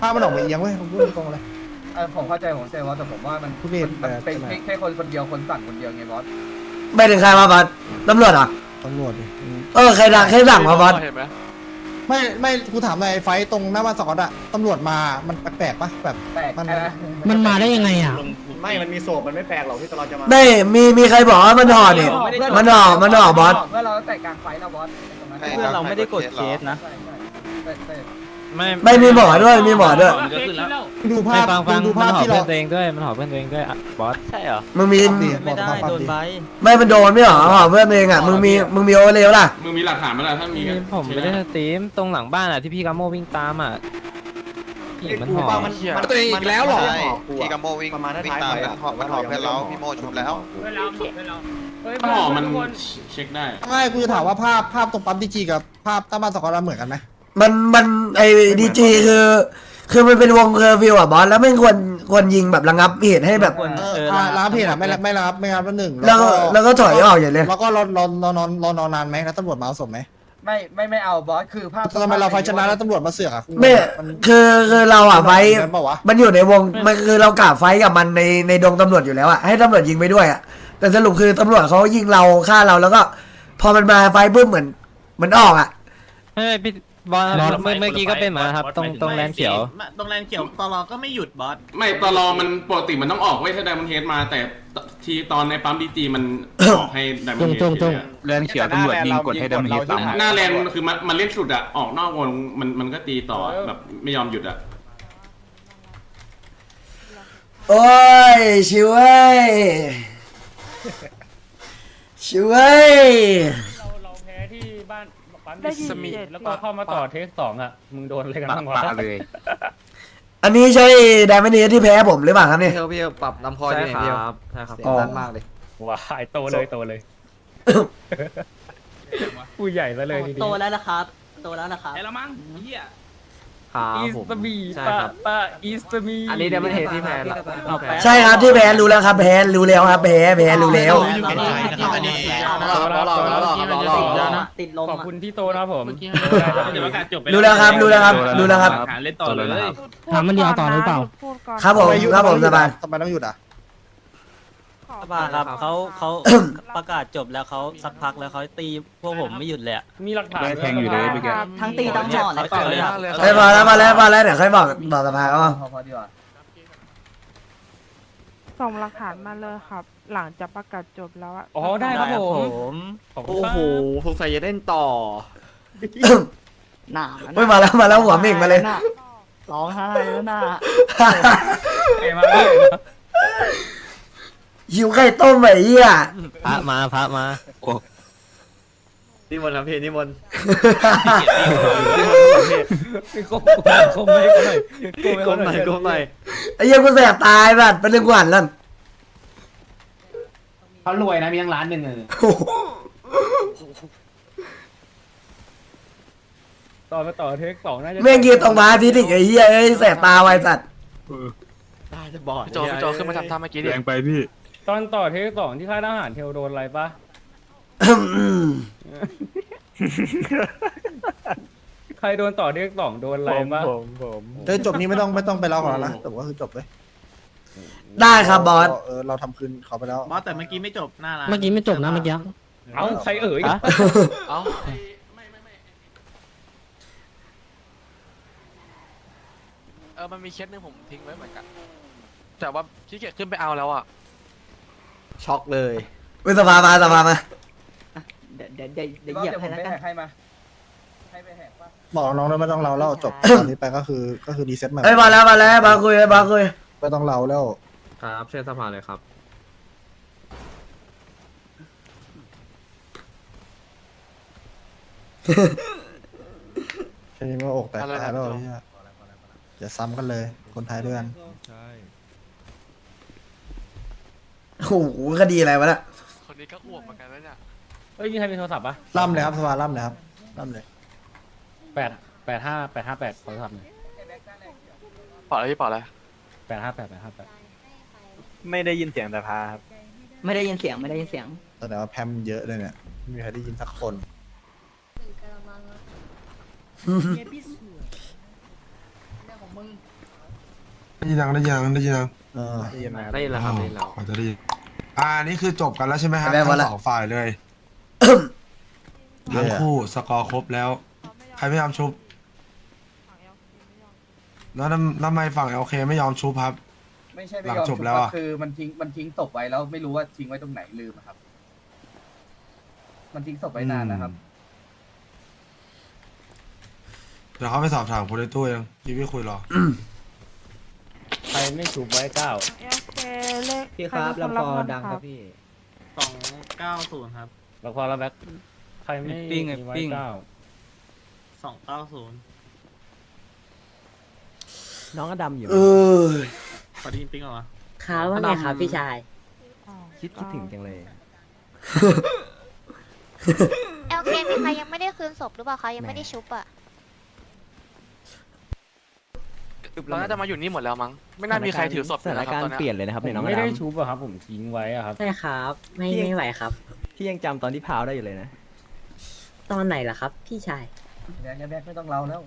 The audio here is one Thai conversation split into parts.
ภาพมันออกมาเอียงเว้ยผมพูดตรงๆเลย เออผมเข้าใจผมเข้าใจว่าแต่ผมว่ามันผู้เล่นมันแบบเป็นใช่ไหมแค่แค่คนคนเดียวคนสั่งคนเดียวไงบอส ไม่ถึงใครมาบอสตำรวจเหรอะตำรวจดิ เออใครดังใครสั่งมาบอสเห็นไหม ไม่ไม่กูถามหน่อยไอ้ไฟต์ตรงหน้าบ้านสกอตอะตำรวจมา มันแปลกๆปะแบบ แปลกมันใช่ไหมมันมาได้ยังไงอะ ไม่ มันมีโศพมันไม่แปลกหรอกที่ตลอดจะมา ไม่มีมีใครบอกว่ามันห่อนี่มันห่อมันห่อบอส เพื่อนเราตั้งแต่กลางไฟแล้วบอสตรงนั้นใช่เพื่อนเราไม่ได้กดเคสนะ ใช่ใช่ใช่ใช่ ไม่ไม่มีหมอด้วยมีหมอด้วยมันก็ขึ้นแล้วดูภาไม่พฟังฟังดูมันภาพหอที่เพื่เราอนตัวเองด้วยมันหอเพื่อนตัวเองด้วยอะบอสใช่เหรอมึงมีไม่ได้โดนใบไม่มันโดนไม่เหรอห่อเพื่อนเองอะมึงมีมึงมีโอเวอร์เลวล่ะมึงมีหลักฐานไหมล่ะถ้ามีก็ผมไม่ได้สตรีมตรงหลังบ้านอะที่พี่กาโมวิ่งตามอะพี่มันหอมันเหี้ยมันตัวเองอีกแล้วหรอพี่กัมโมวิ่งประมาณวิ่งท้ายตามๆมันหอบมันหอบเพื่อนเราพี่โมชุบแล้วถ้าห่อมันเช็คได้ ไม่กูจะถามว่าภาพภาพตรงปั๊มดีจีกับภาพหน้าบ้านสกอตเหมือนกันไหม มันมันไอ้ดีจีคือ คือมันเป็นวงเคอร์ฟิวอะบอสแล้วไม่ควรควรยิงแบบระงับเหตุให้แบบควรเออเอออ่าร้านเพจอะไม่รับไม่รับไม่รับแล้วหนึ่งแล้วก็แล้วก็ถอยออกอย่างเลย แล้วก็รอรอรอนอนรอนอนนานไหมแล้วตำรวจมาเอาศพไหมไม่ไม่ไม่เอาบอสคือภาพทำไมเราไฟชนะแล้วตำรวจมาเสือกอะไม่มันคือคือเราอะไฟมันเปล่าวะมันอยู่ในวงมันคือเรากะไฟกับมันในในดงตำรวจอยู่แล้วอะให้ตำรวจยิงไปด้วยอะแต่สรุปคือตำรวจเขายิงเราฆ่าเราแล้วก็ พอมันมาไฟปุ๊บเหมือนเหมือนออกอะ ไม่ไม่พี่ บอสเมื่อเมื่อกี้ก็เป็นเหมือนกันครับ ตรงตรงแลนด์เขียวตรงแลนเขียวตลอก็ไม่หยุดบอส ไม่ตลอมันปกติมันต้องออกไว้ถ้าไดมอนเฮดมา แต่ทีตอนในปั๊มดีจีมัน ออกให้ไดมอนเฮดตรงๆตรงแลนเขียวตำรวจยิงกดให้ดำเนินตามหน้าแลนด์คือมันมันเล่นสุดอะออกนอกวงมันมันก็ตีต่อแบบไม่ยอมหยุดอะโอ้ยชิวเว้ยชิวเว้ยานปั๊มดีสมีแล้วก็เข้ามาต่อเทคสองอะ มึงโดนอะไรกันบ้างวะอันนี้ใช่ไดมอนเฮดที่แพ้ผมหรือเปล่าครับเนี่ย พี่พี่ปรับน้ำคออยู่เนี่ยพี่ใช่ครับอ๋อดันมากเลย ว้ายโตเลยโตเลยผู้ใหญ่ซะเลยทีเดีโตยวแล้วนะครับ โตแล้วนะครับ ไอ้ละมั้งเฮีย ครับอีสผมต์มีใช่ปะครับ ปะอีสต์มีอันนี้เดมอนเฮดที่แพ้ละเอาแพ้ใช่ครับที่แพ้รู้แล้วครับแพ้รู้แล้วครับแพ้แพ้รู้แล้วติดลมขอบคุณที่โตนะครับผมเดี๋ยวประกาศจบไปรู้แล้วครับรู้แล้วครับรู้แล้วครับ หาเล่นต่อเลย ถามมันเดียวต่อหรือเปล่า ครับผมครับผมสบาย ทำไมต้องหยุดอะ บ้าครับเขาเขาประกาศจบแล้วเขาสักพักแล้วเขาตีพวกผมไม่หยุดเลยอะมีหลักฐานได้แทงอยู่เลยเมื่อกี้ทั้งตีทั้งห่อเลยเขาเจอเลยอะเฮ้ยมาแล้วมาแล้วมาแล้วเดี๋ยวค่อยบอกบอกสภาเขาพอพอดีกว่าส่งหลักฐานมาเลยครับ หลังจากประกาศจบแล้วอะอ๋อได้ครับผม มขอบคุณโอ้ครับ โหสงสัยจะเล่นต่อ หนาเฮ้ยมาแล้วมาแล้วหัวเม่งมาเลย ร้องไห้แล้วน่ะเอ้ยมาเลย หิวไข่ต้มไอ้เหี้ยพระมาพระมานิมนต์ครับพี่นิมนต์คมคมไม่หน่อยก้มหน่อยก้มหน่อยไอ้เหี้ยกูแสบตายแบบเป็นเรื่องหวานแล้ว เขารวยนะมีทั้งร้านหนึ่งเลยโอ้โหต่อมาต่อเทคสองน่าจะแม่งยืนตรงมาทีอีกไอ้เหี้ยเอ้ยแสบตาไว้สัตว์ได้จะบอดพี่โจพี่โจขึ้นมาทำท่าเมื่อกี้ดิแรงไปพี่ ตอนต่อเทคสองที่ค่ายทหารเทลโดนอะไรปะอืมใครโดนต่อเทคสองโดนอะไรปะเฮ้ยจบนี้ไม่ต้องไม่ต้องไปเล่าของเรานะจบก็คือจบเลยได้ครับบอส เออเราทำคืนเขาไปแล้ว บอสแต่เมื่อกี้ไม่จบหน้าร้านเมื่อกี้ไม่จบนะเมื่อกี้ เอ้าใครเอ่ยเอ้าเออมันมีเคสหนึงผมทิ้งไว้เหมือนกัน แต่ว่าขี้เกียจขึ้นไปเอาแล้วอะ ช็อกเลยวิสภามาสภามาเดี๋ยวเดี๋ยวเดี๋ยวเดี๋ยวก็เหยียบเดี๋ยวผให้มแล้วไปกันแหกให้มาให้ไปแหกปะบอกน้องด้วยไม่ต้องเราแล้วจบ ตอนนี้ไปก็คือก็คือรีเซ็ตใหม่เอ้ยมาแล้วมาแล้วมาคุยมาคุยไม่ต้องเราแล้ว ครับเชิญสภาเลยครับใช่ไหมว่าอกแตกอะไรนะตายแล้วพี่โจเนี่ยอย่าซ้ำกันเลย คนไทยด้วยกัน โอ้โหคดีอะไรวะเนี่ยคนนี้ก็อ้วกเหมือนกันแล้วเนี่ยเอ้ยมีใครมีโทรศัพท์ปะล่ำเลยครับสภาล่ำเลยครับล่ำเลยแปดแปดห้าแปดห้าแปดโทรศัพท์หน่อยเปล่าอะไรพี่เปล่าอะไรแปดห้าแปดแปดห้าแปดไม่ได้ยินเสียงแต่พาครับ ไม่ได้ยินเสียงไม่ได้ยินเสียง แสดงว่าแพมเยอะเลยเนี่ยไม่มีใครได้ยินสักคน ได้ยินยังได้ยินยังได้ยินยังเออได้ยินไหมครับได้ยินแล้วครับได้ยินแล้วขอจะได้ยิน อ่านี่คือจบกันแล้วใช่ไหมครับได้หมดทั้งละ สองฝ่ายเลย ทั้งคู่สกอร์ครบแล้ว ใครไม่ยอมชุบ แล้วทำทำไมฝั่งโอเคไม่ยอมชุบครับ ไม่ใช่ไม่หลังยอมจบแล้วชุอะคือมันทิ้งมันทิ้งศพไว้แล้วไม่รู้ว่าทิ้งไว้ตรงไหนลืมอะครับ มันทิ้งศพไว้นานนะครับ เดี๋ยวเขาไปสอบถามคนในตู้เองพี่ไม่คุยหรอ ใครไม่ถูกไว้เก้าโอ เคเลขพี่ครับใเป็นนลำคอเงินดังครับพี่สองเก้าศูนย์ครับแล้วพอแล้วแบ็คใครไม่ปิ้งไงมีไว้ปิ้ง เก้าสองเก้าศูนย์น้องก็ดำอยู่ เออพอได้ยินปิ้งเหรอครับว่าไงครับพี่ชายอ๋อคิดคิดถึงจังเลย เอลเคมีใครยังไม่ได้คืนศพหรือเปล่าคะยังไม่ได้ชุบอะ เราน่าจะมาอยู่นี่หมดแล้วมั้ง ไม่น่ามีใครถือศพเลยนะครับตอนเนี้ยเลยนะครับผมไม่ได้ชุบอะครับ ผมทิ้งไว้อะครับ ใช่ครับ ไม่ไม่ไหวครับ พี่ยังจำตอนที่พาวได้อยู่เลยนะ ตอนไหนล่ะครับ พี่ชายแบกแบกไม่ต้องเราแล้ว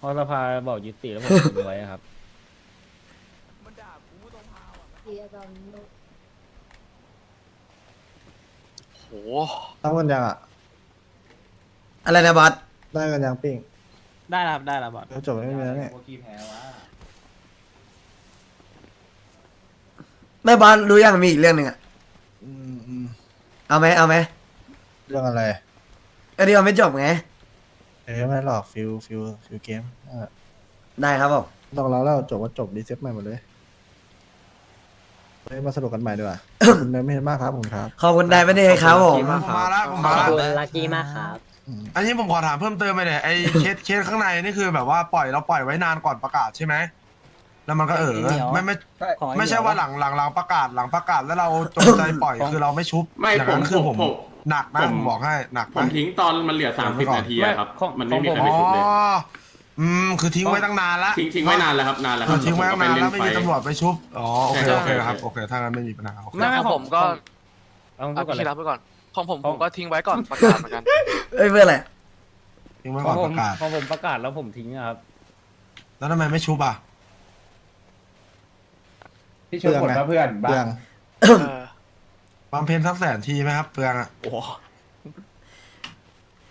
พอสภาบอกยุติแล้วผมทิ้งไว้อะครับ โอ้ตั้งกันยังอะ อะไรนะบอสได้กันยังปิ้ง ได้แล้วครับได้แล้วบอสเดี๋ยวจบไม่มีแล้วเนี่ยไม่บอสรู้ยังมีอีกเรื่องหนึ่งอะอืมอืมเอาไหมเอาไหมเรื่องอะไร อันนี้มันไม่จบไง เอ้ยไม่หรอกฟิลฟิลฟิลเกมเออได้ครับผมต้องเราแล้วจบว่าจบรีเซ็ตใหม่หมดเลยเฮ้ยมาสรุปกันใหม่ดีกว่าขอบคุณนะไม่เห็นมากครับผมครับ ขอบคุณได้ไม่ได้ครับผม ผมมาแล้วผมมาแล้วลักกี้มากครับ อืมอันนี้ผมขอถามเพิ่มเติมไปเนี่ยไอ้ เคสเคสข้างในนี่คือแบบว่าปล่อยเราปล่อยไว้นานก่อนประกาศใช่ไหมแล้วมันก็เออเดี๋ยว ไม่ไม่ใช่ไม่ใช่ว่าหลังหลังหลังประกาศหลังประกาศแล้วเราจงใจปล่อยคือเราไม่ชุบไม่อย่างผมนั้นคือผผมมผมหนักนะผมผมบอกให้หนักผมนะทิ้งตอนมันเหลือสามสิบนาทีอะครับของมันไม่มีของใครผมไปอ๋อชุบเลยอืมคือทิ้งไว้ตั้งนานละทิ้งทิ้งไว้นานแล้วครับนานแล้วคเอรัอบทิ้งไว้ตั้งนานแล้วไม่มีผก็ปตำรวจไปชุบอ๋อโอเคใช่โอเคใช่ครับโอเคถ้างั้นไม่มีปัญหาโอเค ไม่ของผมก็เอาเอาพูดก่อนเลพี่ยรับไปก่อน ของผมขผองมก็ทิ้งไว้ก่อนประกาศเหมือนกัน เอ้ยเพื่ออะไรทิ้งไว้ขก่อองนผปมระกาศ ของผมประกาศแล้วผมทิ้งอะครับแล้วทำไมไม่ชุบอะที่ช่วยกดมาเพื่อนเรื่อง เออบำเพ็ญสักแสนทีไหมครับเปลืองอะ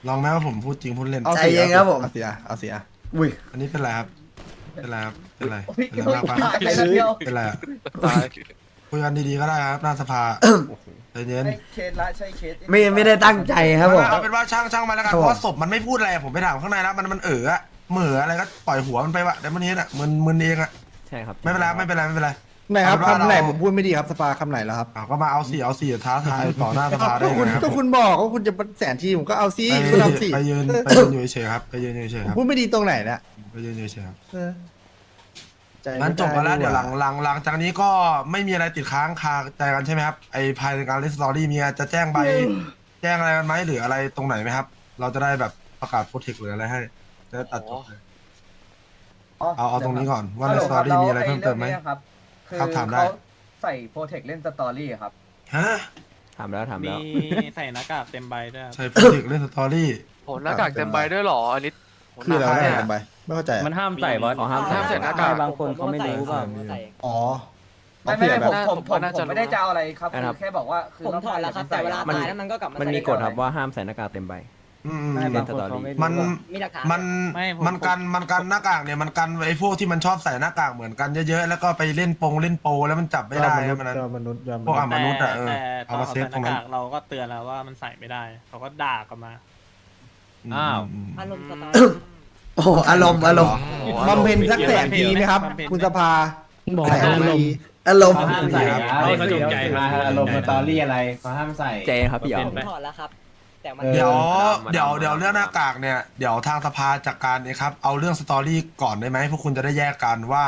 ลองไหมว่าผมพูดจริงพูดเล่น เอาใจเสียเย็นครับผม เอาเสีย เอาเสีย อุ้ยอันนี้เป็นไรครับ เป็นไรครับ เป็นไรโอ้ยเป็นไรมากปะใครนัดเดียวเป็นไรอะตาย คุยกันดีๆก็ได้ครับหน้าสภาใจเย็นใช่เคสละใช่เคสไม่ไม่ได้ตั้งใจครับผม เอาเป็นว่าช่างช่างมาแล้วกันครับ เพผมราะว่าศพมันไม่พูดอะไรผมไปถามข้างในแล้วมันมันเอออะเหม่ออะไรก็ปล่อยหัวมันไปวะเดี๋ยวมันนี้อะมึนมึนเองอะใช่ครับ ไม่เป็นไรไม่เป็นไรไม่เป็นไร ไหนครับเอาเป็นว่าคำไหนเราผมพูดไม่ดีครับสภาคำไหนแล้วครับเอาก็มาเอาสี่เอาสี่ท้าทายต่อหน้าสภาได้ก็คุณไงครับก็คุณบอกว่าคุณจะเป็นแสนทีผมก็เอาสิไปคุณทำสิไปยืนไปยืนอยู่เฉยๆครับไปยืนอยู่เฉยๆครับพูดไม่ดีตรงไหนเนี่ยไปยืนอยู่เฉยๆครับ เออ ใจไม่งั้นจบกันแล้วไเดี๋ยวหลังหลังหลังจากนี้ก็ไม่มีอะไรติดค้างคาใจกันใช่ไหมครับไอภายในการเล่นสตอรี่มีจะแจ้งใบแจ้งอะไรกันไหมหรืออะไรตรงไหนไหมครับ เราจะได้แบบประกาศโปรเทคหรืออะไรให้จะได้ตัดจบเลยเอาเอาตรงนี้ก่อนว่าในฮัลโหลสตอรี่คบมีอะไรเพิ่มเติมไหม แล้วอ้รื่องนี้ยครับคือครับถามได้ เขาใส่โปรเทคเล่นสตอรี่อะครับ ฮะถามแล้วถามมีแล้ว ใส่หน้ากากเต็มใบด้วยครับ ใช่โปรเทคเล่นสตอรี่ โหหน้ากากเต็มใบด้วยเหรออันนี้โหคืออะไรหวะน้าเนี่ยแน่ทำ ไมไม่เข้าใจอะมันห้ามใส่บอสอ๋อห้ามห้ามใส่หน้ากาก บางคนเขาไม่รู้เปล่า อ๋อไม่ไม่ไม่ผมน่าผมผมผมว่าน่าผจะมไม่ได้รู้นะจะเอาอะไรครับนะครับคือแค่บอกว่าคือผมถอดแล้วครับแต่เวลามัน ตายแล้วมันก็กลับมามัมันมีมีกกฎฎคครัรับบว่าห้ามใส่หน้ากากเต็มใบอืมบางคนเขาไม่รู้มัน มีหลักฐาน มันไม่ผม มันกันมันกันหน้ากากเนี่ยมันกันไอ้พวกที่มันชอบใส่หน้ากากเหมือนกันเยอะๆแล้วก็ไปเล่นปงเล่นโปแล้วมันจับไม่ได้ยอมันนั้น ยอมมนุษย์ยอมมพวกนุษอะ ย์มนุษย์อะเออแต่เอาตอนมาเขาเซใส่ฟหตรงน้านั้นกากเราก็เตือนแล้วว่ามันใส่ไม่ได้ เขาก็ด่ากลับมา อ้าวมอารมณ์สไตล์ โอ้โหอารมณ์อารมณ์โอ้โหบำเพ็ญสักแสนทีไหมครับบำเพ็ญคุณสภาบอกแสนทีอารมณ์ห้ามใส่ครับเอาเขาจงใจมาอารมณ์สตอรี่อะไรเขาห้ามใส่ เจครับพี่อ๋อเป็นผมไปถอดแล้วครับ แต่มันเดี๋ยวมาเดี๋ยวเดี๋ยวเรื่องหน้ากากเนี่ยเดี๋ยวทางสภาจัดการเองครับ เอาเรื่องสตอรี่ก่อนได้ไหมพวกคุณจะได้แยกกันว่า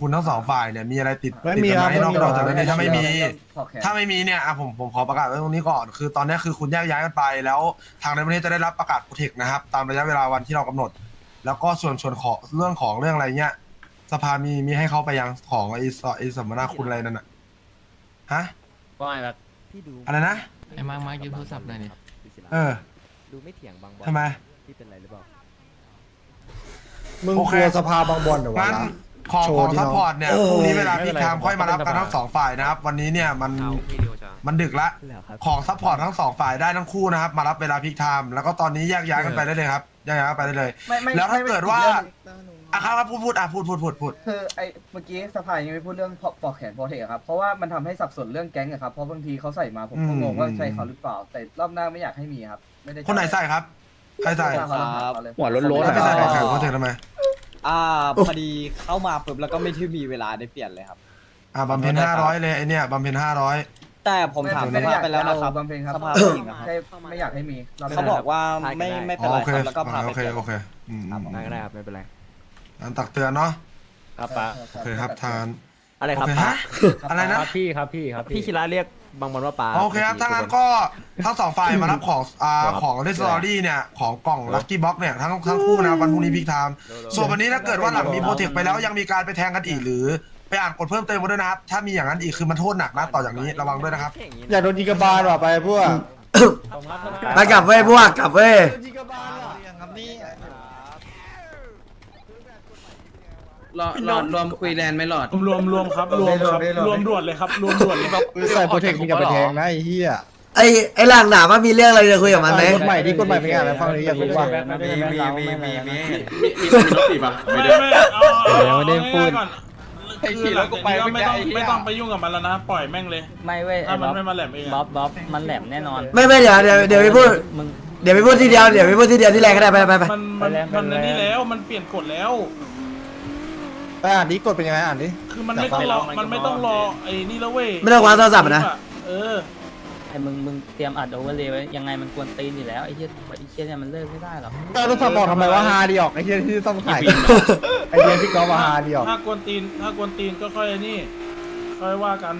คุณทั้งสองฝ่ายเนี่ยมีอะไรติดไม่ติดมีกันครับไหมนอกไม่มีนอกจากเรื่องนี้ถ้าไม่มีขอแขนถ้าไม่มีเนี่ยอะผมผมขอประกาศไว้ตรงนี้ก่อน คือตอนนี้คือคุณแยกย้ายกันไป แล้วทางในประเทศจะได้รับประกาศโปรเทคนะครับ ตามระยะเวลาวันที่เรากำหนด แล้วก็ส่วนส่วนของเรื่องของเรื่องอะไรเงี้ยสภามีมีให้เขาไปยังของไอ้สไอ้สมนาคุณอะไรนั่นอะฮะ ว่าไงแบบพี่ดูอะไรนะ ไอ้มาร์คมาร์คยืมโทรศัพท์หน่อยดิเออดูไม่เถียงบางบอลทำไม พี่เป็นไรหรือเปล่า มึงโอกเคลัวสภาบางบอลเหรอวะ งั้นล่ะของโชว์ของที่ซัพน้องพอร์ตเนี่ยพรุ่งนี้เวลาพีคไทม์ค่อยมารับกันทั้งสองฝ่ายนะครับ วันนี้เนี่ยมันมันดึกละ แล้วครับ ของซัพพอร์ตทั้งสองฝ่ายได้ทั้งคู่นะครับ มารับเวลาพีคไทม์แล้วก็ตอนนี้แยกย้ายกันไปได้เลยครับแยกย้ายกันไปได้เลย ไม่ไม่แล้วถ้าไม่ไม่เกิดว่าอีรื่องอะครับครับพูดพูดอะพูดพูดพูดพูดคือไอ้เมื่อกี้สภายังไม่พูดเรื่องปอกแขนพอเทคครับเพราะว่ามันทำให้สับสนเรื่องแก๊งอะครับเพราะบางทีเขาใส่มาผมก็งงว่าใช่เขาหรือเปล่า แต่รอบหน้าไม่อยากให้มีครับ ไม่ได้คนไหนใส่ครับใครใส่หัวล้นแล้วไปใส่ของแข่งเขาเถอะทำไมอ่าพอดีเข้ามาปุ๊บแล้วก็ไม่ที่มีเวลาได้เปลี่ยนเลยครับ อะบำเพ็ญห้าร้อยเลยไอเนี่ยบำเพ็ญห้าร้อย แต่ผมถามไม่สได้ภาอยากไปแล้วนะครับบำเพ็ญครับสภาผู้หญิงอะครับแค่ไม่อยากให้มีรหน้ เขาบอกว่าไม่ไม่เป็นอ๋อไรโอเคครับแล้วก็พาอะไปโอเคเปลี่ยน โอเคอืมได้ก็ได้ครับไม่เป็นไรอันตักเตือนเนาะครับป้าโอเคครับทานอะไรครับโอเคป้าฮะอะไรนะ ครับพี่ครับพี่ครับพี่คิระเรียกบางบอลว่าป้า โอเคครับ ถ้างั้นก็ทั้งสองฝ่ายมารับของอ่าของเรสตอรี่เนี่ย ของกล่องลัคกี้บ็อกเนี่ยทั้งทั้งคู่นะวันพรุ่งนี้พีคไทม์ส่วนวันนี้ถ้าเกิดว่าหลังมีโปรเทคไปแล้วยังมีการไปแทงกันอีกหรือ ไปอ่านกฎเพิ่มเติมมาด้วยนะครับ ถ้ามีอย่างนั้นอีกคือมันโทษหนักนะต่อจากนี้ระวังด้วยนะครับ อย่าโดนยิงกระบาลว่ะไปพวกไปกลับเว้ยพวกกลับเว้ยรอรอรวมคุยแลนไม่หลอด รวมรวมครับรวมครับรวมด่วนเลยครับรวมด่วนเลยครับใส่โปรเทคมึงอย่าไปแทงนะไอ้เหี้ยไอ้ไอ้หลังหนาว่ามีเรื่องอะไรจะคุยกับมันไหมกฎใหม่ที่กฎใหม่เป็นไงอะไรฟังนี้อยากรู้ว่ามีมีมีมีมีมีคนมีรถตีปะไม่ไม่ได้ได้ไม่เอาเอายังไม่ได้พูดเอาง่ายๆ ก่อนคือหลังจากนี้ก็ไม่ต้องไม่ต้องไปยุ่งกับมันแล้วนะปล่อยแม่งเลย ไม่เว้ยถ้ามันไม่มาแหลมเองบ๊ออะบบ๊อบมันแหลมแน่นอนไม่ไม่เดี๋ยวเดี๋ยวเดี๋ยวไปพูดมึง เดี๋ยวไปพูดทีเดียวเดี๋ยวไปพูดทีเดียวที่แรงก็ได้ไปไปไปมันมันมันอันนี่แล้วมันเปลี่ยนกฎแล้ว ไปอ่านนี้กฎเป็นยังไงอ่านดิ คือมันไม่ต้องรอมันไม่ต้องรอไอ้นี่แล้วเว้ยไม่ต้องวางโทรศัพท์อะนะ เออ ไอ้มึงมึงเตรียมอัดโอเวอร์เลยไว้ยังไงมันกวนตีนอยู่แล้วไอ้เหี้ยไอ้เหี้ยเนี่ยมันเลิกไม่ได้หรอกก็ต้องสปอร์ตทำไมว่าฮาดีออกไอ้เหี้ยที่ต้องถ่ายไอ้เหี้ยที่กอล์ฟว่าฮาดีออกถ้ากวนตีนถ้ากวนตีนก็ค่อยนี่ค่อยว่ากัน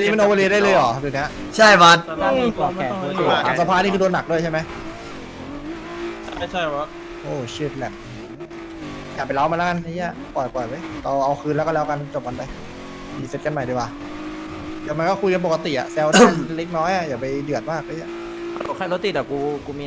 นี่มันโอเวอร์เลยได้เลยเหรอเดี๋ยวนี้ใช่บอสแต่เราเราไม่ต้องโอ้โหอ่านสภานี่คือโดนหนักด้วยใช่ไหมไม่ใช่วะโอ้ชิตแหละอย่าไปเล้ามาแล้วกันไอ้เหี้ยปล่อยปล่อยไว้เราเอาคืนแล้วก็แล้วกันจบกันไปรีเซ็ตกันใหม่ดีกว่า เดี๋ยวมันก็คุยกันปกติอะแซวได้เล็กน้อยอะอย่าไปเดือดมากไอ้เหี้ยแค่รถติดอะกู กูมี